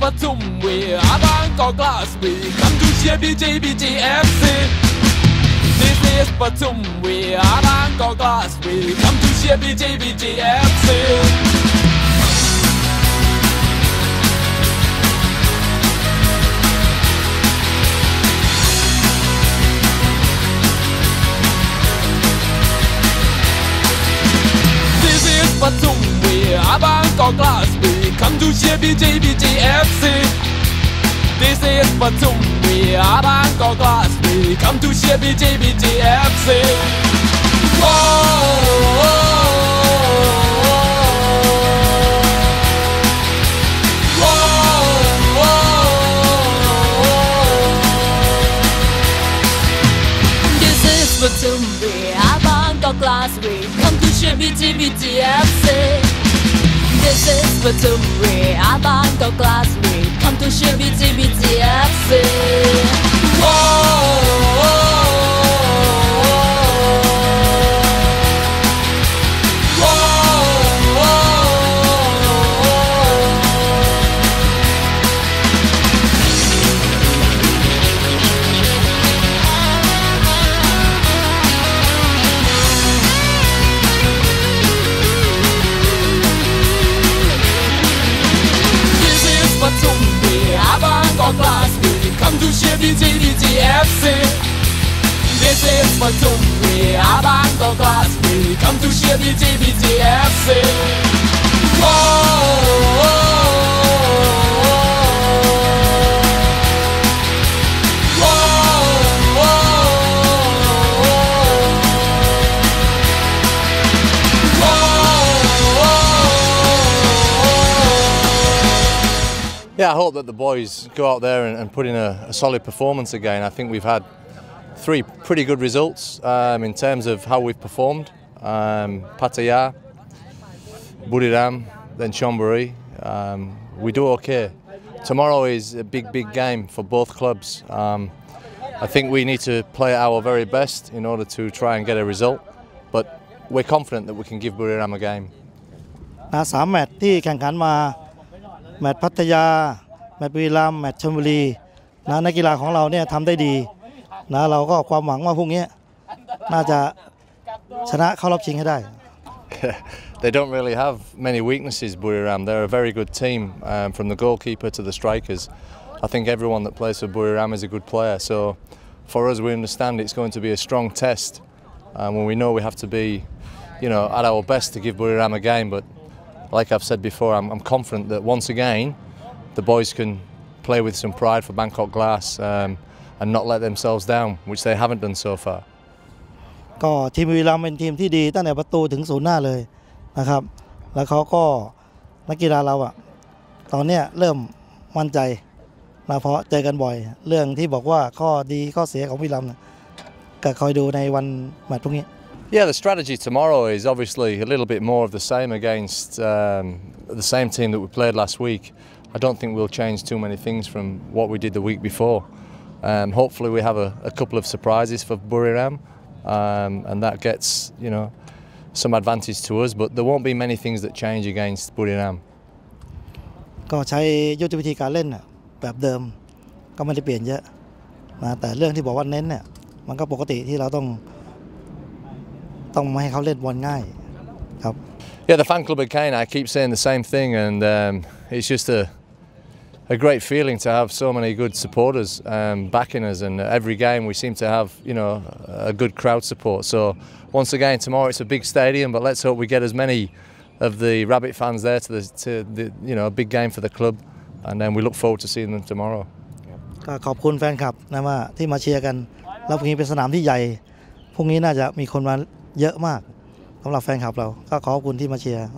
Batum we are Bangkok Glass we come to share BJBGFC This is Batum we are Bangkok Glass we come to This is Batum we are Bangkok Glass we come to BJBGFC This is Batum we are Bangkok Glass we come to This is Batum, we are Bangkok Glass, we come to share BTBTFC. This is Batum, we are Bangkok Glass, we come to BTBTFC. This душевные девятиэфсы This is for you, we are Yeah, I hope that the boys go out there and, and put in a, a solid performance again. I think we've had three pretty good results um, in terms of how we've performed. Um, Pattaya, Buriram, then Chonburi. Um, we do okay. Tomorrow is a big, big game for both clubs. Um, I think we need to play our very best in order to try and get a result. But we're confident that we can give Buriram a game. นะสามแมตช์ที่แข่งขันมา แมตช์พัทยา แมตช์บุรีรัมย์แมตช์ชลบุรีนะนักกีฬาของเราเนี่ยทำได้ดีนะเราก็ความหวังว่าพรุ่งนี้น่าจะชนะเข้ารอบชิงให้ได้ they don't really have many weaknesses, Buriram. They're a very good team, um, from the goalkeeper to the strikers. I think everyone that plays for Buriram is a good player. So for us, we understand it's going to be a strong test, um, when we know we have to be, you know, at our best to give Buriram a game. But like I've said before, I'm, I'm confident that once again, the boys can play with some pride for Bangkok Glass um, and not let themselves down, which they haven't done so far. ก็ทีมบุรีรัมเป็นทีมที่ดีตั้งแต่ประตูถึงศูนย์หน้าเลยนะครับ แล้วเขาก็นักกีฬาเราอะตอนเนี้ยเริ่มมั่นใจนะเพราะเจอกันบ่อย เรื่องที่บอกว่าข้อดีข้อเสียของบุรีรัมย์เนี่ยก็คอยดูในวันแมตช์พรุ่งนี้ Yeah, the strategy tomorrow is obviously a little bit more of the same against um, the same team that we played last week. I don't think we'll change too many things from what we did the week before. Um, hopefully, we have a, a couple of surprises for Buriram, um, and that gets you know some advantage to us. But there won't be many things that change against Buriram. ก็ใช้ยุทธวิธีการเล่นน่ะแบบเดิมก็ไม่ได้เปลี่ยนเยอะนะแต่เรื่องที่บอกว่าเน้นเนี่ยมันก็ปกติที่เราต้อง ต้องไม่ให้เขาเล่นบอลง่ายครับ Yeah, the fan club at Kane, I keep saying the same thing, and um, it's just a a great feeling to have so many good supporters um, backing us, and every game we seem to have, you know, a good crowd support. So once again, tomorrow it's a big stadium, but let's hope we get as many of the Rabbit fans there to the, to the you know, a big game for the club, and then we look forward to seeing them tomorrow. ก็ขอบคุณแฟนคลับนะว่าที่มาเชียร์กัน แล้วพรุ่งนี้เป็นสนามที่ใหญ่ พรุ่งนี้น่าจะมีคนมา เยอะมากสำหรับแฟนคลับเรา ก็ขอบคุณที่มาเชียร์